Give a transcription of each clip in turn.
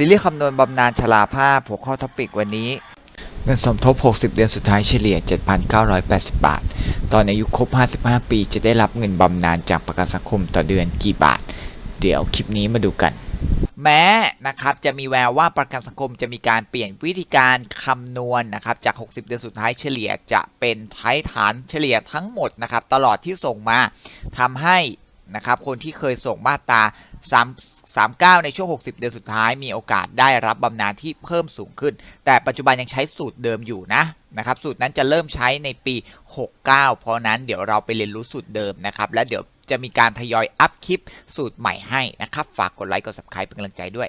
ซีรีส์คำนวณบำนาญชราภาพหัวข้อท็อปิกวันนี้เงินสมทบ 60 เดือนสุดท้ายเฉลี่ย 7,980 บาท ตอนอายุครบ 55 ปีจะได้รับเงินบำนาญจากประกันสังคมต่อเดือนกี่บาท เดี๋ยวคลิปนี้มาดูกัน แม้นะครับจะมีแววว่าประกันสังคมจะมีการเปลี่ยนวิธีการคำนวณนะครับจาก 60 เดือนสุดท้ายเฉลี่ยจะเป็นใช้ฐานเฉลี่ยทั้งหมดนะครับตลอดที่ส่งมาทำให้นะครับคนที่เคยส่งมาตรา3 39 ในช่วง 60 เดือนสุดท้ายมีโอกาสได้รับบำนาญที่เพิ่มสูงขึ้น แต่ปัจจุบันยังใช้สูตรเดิมอยู่นะนะครับสูตรนั้นจะเริ่มใช้ในปี 69 เพราะนั้นเดี๋ยวเราไปเรียนรู้สูตรเดิมนะครับและเดี๋ยวจะมีการทยอยอัพคลิปสูตรใหม่ให้นะครับ ฝากกดไลค์กด subscribe เป็นกำลังใจด้วย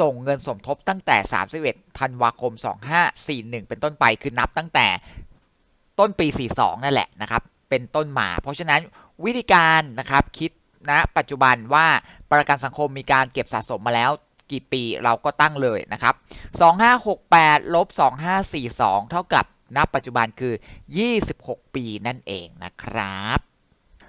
ส่งเงินสมทบตั้งแต่ 31 ธันวาคม 2541 เป็นต้นไป คือนับตั้งแต่ต้นปี 42 นั่นแหละนะครับ เป็นต้นมา เพราะฉะนั้นวิธีการนะครับคิดณนะปัจจุบันว่าประกันสังคมมีการเก็บสะสมมาแล้วกี่ปีเราก็ตั้งเลยนะครับ 2568ลบ2542 เท่ากับณปัจจุบันคือ 26 ปีนั่นเองนะครับ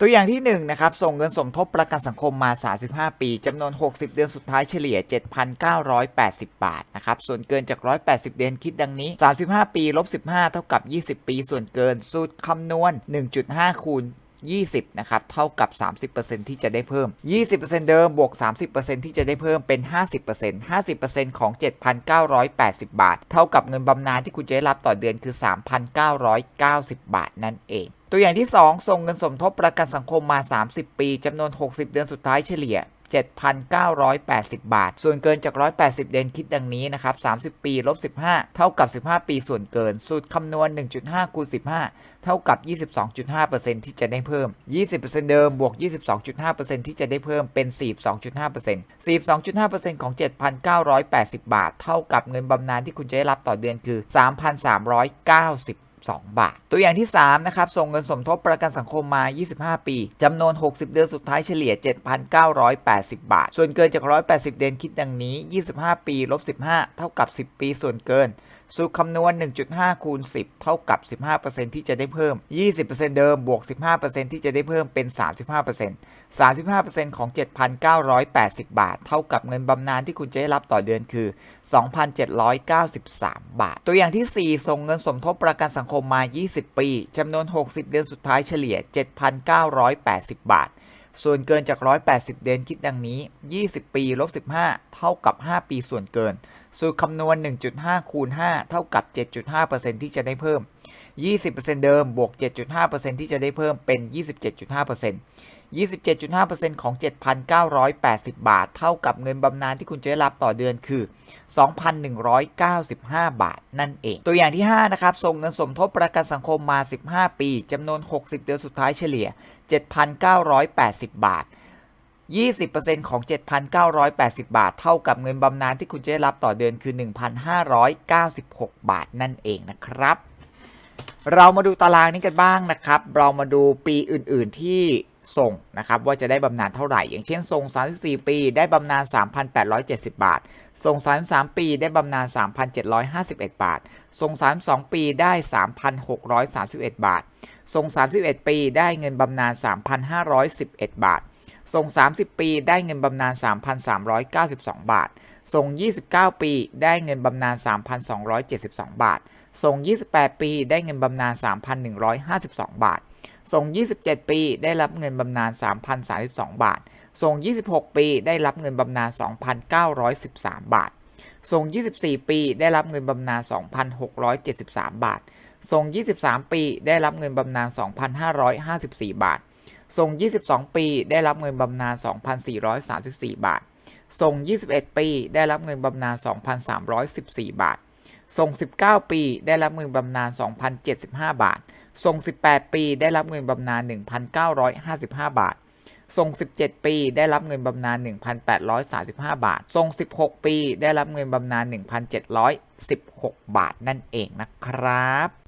ตัวอย่างที่1นะครับส่งเงินสมทบประกันสังคมมา 35 ปีจำนวน 60 เดือนสุดท้ายเฉลี่ย 7,980 บาทนะครับส่วนเกินจาก 180 เดือนคิดดังนี้ 35 ปีลบ15 เท่ากับ 20 ปี ส่วนเกินสูตรคำนวณ 1.5 คูณ20 นะครับ เท่ากับ 30%ที่จะได้เพิ่ม 20%เดิม บวก 30%ที่จะได้เพิ่มเป็น 50% 50%ของ 7,980 บาท เท่ากับเงินบำนาญที่คุณจะได้รับต่อเดือนคือ 3,990 บาทนั่นเอง ตัวอย่างที่ 2 ส่งเงินสมทบประกันสังคมมา 30 ปีจำนวน 60 เดือนสุดท้ายเฉลี่ย 7,980 บาท ส่วนเกินจาก 180 เดือนคิดดังนี้นะครับ 30 ปีลบ 15 เท่ากับ 15 ปีส่วนเกิน สูตรคำนวณ 1.5คูณ15 ท่ากับ 22.5%ที่จะได้เพิ่ม 20%เดิมบวก 22.5%ที่จะได้เพิ่มเป็น 42.5% 42.5%ของ 7,980 บาท เท่ากับเงินบำนาญที่คุณจะได้รับต่อเดือนคือ 3,390 2 บาท ตัวอย่างที่ 3 นะครับ ส่งเงินสมทบประกันสังคมมา 25 ปี จำนวน 60 เดือนสุดท้ายเฉลี่ย 7,980 บาท ส่วนเกินจาก 180 เดือนคิดดังนี้ 25 ปี ลบ 15 เท่ากับ 10 ปีส่วนเกิน สูตรคำนวณ 1.5 คูณ 10 เท่ากับ 15%ที่จะได้เพิ่ม 20%เดิมบวก 15%ที่จะได้เพิ่มเป็น 35% 35%ของ 7,980 บาท เท่ากับเงินบำนาญที่คุณจะได้รับต่อเดือนคือ 2,793 บาท ตัวอย่างที่ 4 ส่งเงินสมทบประกันสังคมมา 20 ปีจำนวน 60 เดือนสุดท้ายเฉลี่ย 7,980 บาท ส่วนเกินจาก 180 เดือนคิดดังนี้ 20 ปีลบ15 เท่ากับ 5 ปีส่วนเกิน สูตรคำนวณ 1.5 คูณ 5 เท่ากับ 7.5%ที่จะได้เพิ่ม 20%เดิมบวก 7.5%ที่จะได้เพิ่มเป็น 27.5% 27.5%ของ 7,980 บาท เท่ากับเงินบำนาญที่คุณจะได้รับต่อเดือนคือ 2,195 บาท นั่นเอง ตัวอย่างที่ 5 นะครับ ส่งเงินสมทบประกันสังคมมา 15 ปี จำนวน 60 เดือนสุดท้ายเฉลี่ย 7,980 บาท 20%ของ 7,980 บาท เท่ากับเงินบำนาญที่คุณจะได้รับต่อเดือนคือ 1,596 บาทนั่นเองนะครับ เรามาดูตารางนี้กันบ้างนะครับ เรามาดูปีอื่น ๆที่ส่งนะครับว่าจะได้บำนาญเท่าไหร่ อย่างเช่นส่ง 34 ปีได้บำนาญ 3,870 บาท ส่ง 33 ปีได้บำนาญ 3,751 บาท ส่ง 32 ปีได้ 3,631 บาท ส่ง 31 ปีได้เงินบำนาญ 3,511 บาท ส่ง 30 ปีได้เงินบำนาญ 3,392 บาท ส่ง 29 ปีได้เงินบำนาญ 3,272 บาท ส่ง 28 ปีได้เงินบำนาญ 3,152 บาท ส่ง 27 ปีได้รับเงินบำนาญ 3,032 บาท ส่ง 26 ปีได้รับเงินบำนาญ 2,913 บาท ส่ง 24 ปีได้รับเงินบำนาญ 2,673 บาททรง23 ปีได้รับเงินบำนาญ 2,554 บาท ทรง22 ปี ได้รับเงินบำนาญ 2,434 บาททรง21 ปี ได้รับเงินบำนาญ 2,314 บาททรง19 ปี ได้รับเงินบำนาญ 2,075 บาททรง18 ปี ได้รับเงินบำนาญ 1,955 บาททรง17 ปี ได้รับเงินบำนาญ 1,835 บาททรง16 ปี ได้รับเงินบำนาญ 1,716 บาทนั่นเองนะครับ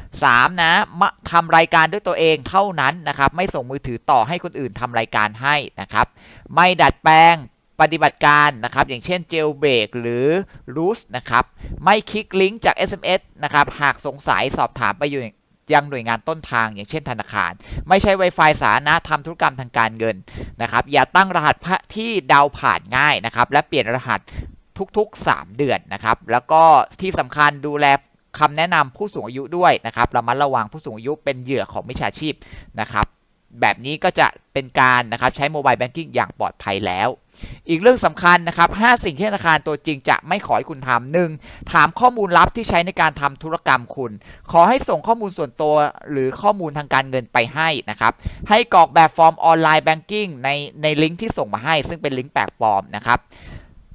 3. นะมาทำรายการด้วยตัวเองเท่านั้นนะครับ ไม่ส่งมือถือต่อให้คนอื่นทำรายการให้นะครับ ไม่ดัดแปลงปฏิบัติการนะครับ อย่างเช่น jailbreak หรือ root นะครับ ไม่คลิกลิงก์จาก SMS นะครับ หากสงสัยสอบถามไปอยู่ยังหน่วยงานต้นทางอย่างเช่นธนาคาร ไม่ใช่ Wi-Fi สาธารณะทำธุรกรรมทางการเงินนะครับ อย่าตั้งรหัสที่เดาผ่านง่ายนะครับ และเปลี่ยนรหัสทุกๆ 3 เดือนนะครับ แล้วก็ที่สำคัญดูแล คำแนะนำผู้สูงอายุด้วยนะครับระมัดระวังผู้สูงอายุเป็นเหยื่อของมิจฉาชีพนะครับ แบบนี้ก็จะเป็นการนะครับใช้โมบายแบงกิ้งอย่างปลอดภัยแล้ว อีกเรื่องสำคัญนะครับ 5 สิ่งที่ธนาคารตัวจริงจะไม่ขอให้คุณทำหนึ่งถามข้อมูลลับที่ใช้ในการทำธุรกรรมคุณ ขอให้ส่งข้อมูลส่วนตัวหรือข้อมูลทางการเงินไปให้นะครับ ให้กรอกแบบฟอร์มออนไลน์แบงกิ้งในในลิงก์ที่ส่งมาให้ ซึ่งเป็นลิงก์แปลกปลอมนะครับ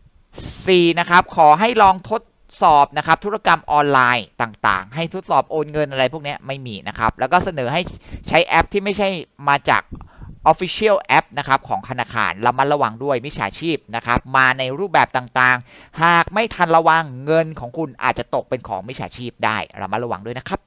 4. นะครับขอให้ลองทด สอบนะครับธุรกรรมออนไลน์ต่างๆ ให้ทดสอบโอนเงินอะไรพวกนี้ไม่มีนะครับ แล้วก็เสนอให้ใช้แอปที่ไม่ใช่มาจาก Official App นะครับของธนาคารระมัดระวังด้วยมิจฉาชีพนะครับมาในรูปแบบต่างๆ หากไม่ทันระวังเงินของคุณอาจจะตกเป็นของมิจฉาชีพได้ระมัดระวังด้วยนะครับ